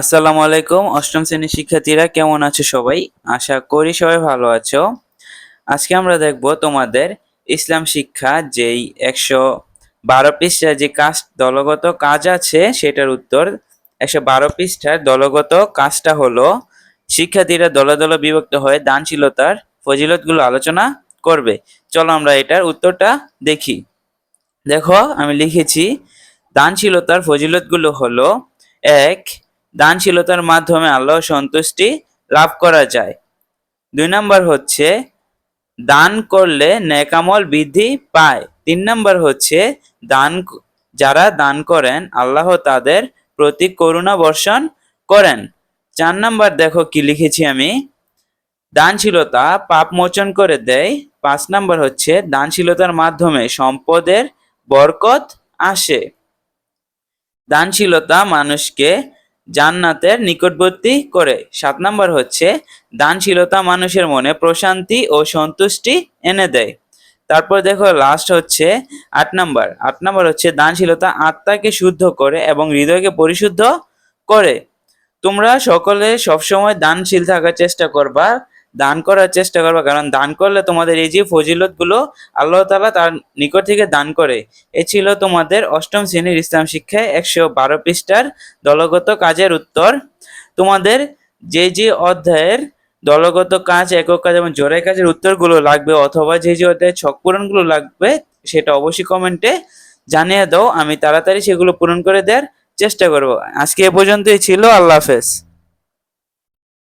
আসসালামু আলাইকুম, অষ্টম শ্রেণির শিক্ষার্থীরা কেমন আছো সবাই? আশা করি সবাই ভালো আছো। আজকে আমরা দেখব তোমাদের ইসলাম শিক্ষা যেই একশো বারো পৃষ্ঠার যে কাজ, দলগত কাজ আছে সেটার উত্তর একশো বারো পৃষ্ঠার দলগত কাজটা হলো, শিক্ষার্থীরা দলে দলে বিভক্ত হয়ে দানশীলতার ফজিলতগুলো আলোচনা করবে। চলো আমরা এটার উত্তরটা দেখি। দেখো, আমি লিখেছি, দানশীলতার ফজিলতগুলো হলো, এক দানশীলতার মাধ্যমে আল্লাহ সন্তুষ্টি লাভ করা যায়। দুই নম্বর হচ্ছে, দান করলে নেকামল বৃদ্ধি পায়। তিন নম্বর হচ্ছে, দান, যারা দান করেন, আল্লাহ তাদের প্রতি করুণা বর্ষণ করেন। চার নম্বর দেখো কি লিখেছি আমি। দানশীলতা পাপ মোচন করে দেয়। পাঁচ নম্বর হচ্ছে, দানশীলতার মাধ্যমে সম্পদের বরকত আসে। দানশীলতা মানুষকে জান্নাতের নিকটবর্তী করে। সাত নম্বর হচ্ছে, দানশীলতা মানুষের মনে প্রশান্তি ও সন্তুষ্টি এনে দেয়। তারপর দেখো লাস্ট হচ্ছে আট নম্বর। আট নম্বর হচ্ছে, দানশীলতা আত্মাকে শুদ্ধ করে এবং হৃদয়কে পরিশুদ্ধ করে। তোমরা সকলে সবসময় দানশীল থাকার চেষ্টা করবা। দান করার চেষ্টা করবা। কারণ দান করলে তোমাদের এই যে ফজিলতগুলো আল্লাহ তাআলা তার নিকট থেকে দান করে। এ ছিল তোমাদের অষ্টম শ্রেণির ইসলাম শিক্ষায় একশো বারো পৃষ্ঠার দলগত কাজের উত্তর। তোমাদের যে যে অধ্যায়ের দলগত কাজ, একক কাজ এবং জোড়াই কাজের উত্তরগুলো লাগবে অথবা যে যে অধ্যায়ের ছক পূরণগুলো লাগবে সেটা অবশ্যই কমেন্টে জানিয়ে দাও। আমি তাড়াতাড়ি সেগুলো পূরণ করে দেওয়ার চেষ্টা করব। আজকে এ পর্যন্তই ছিল। আল্লাহ হাফেজ।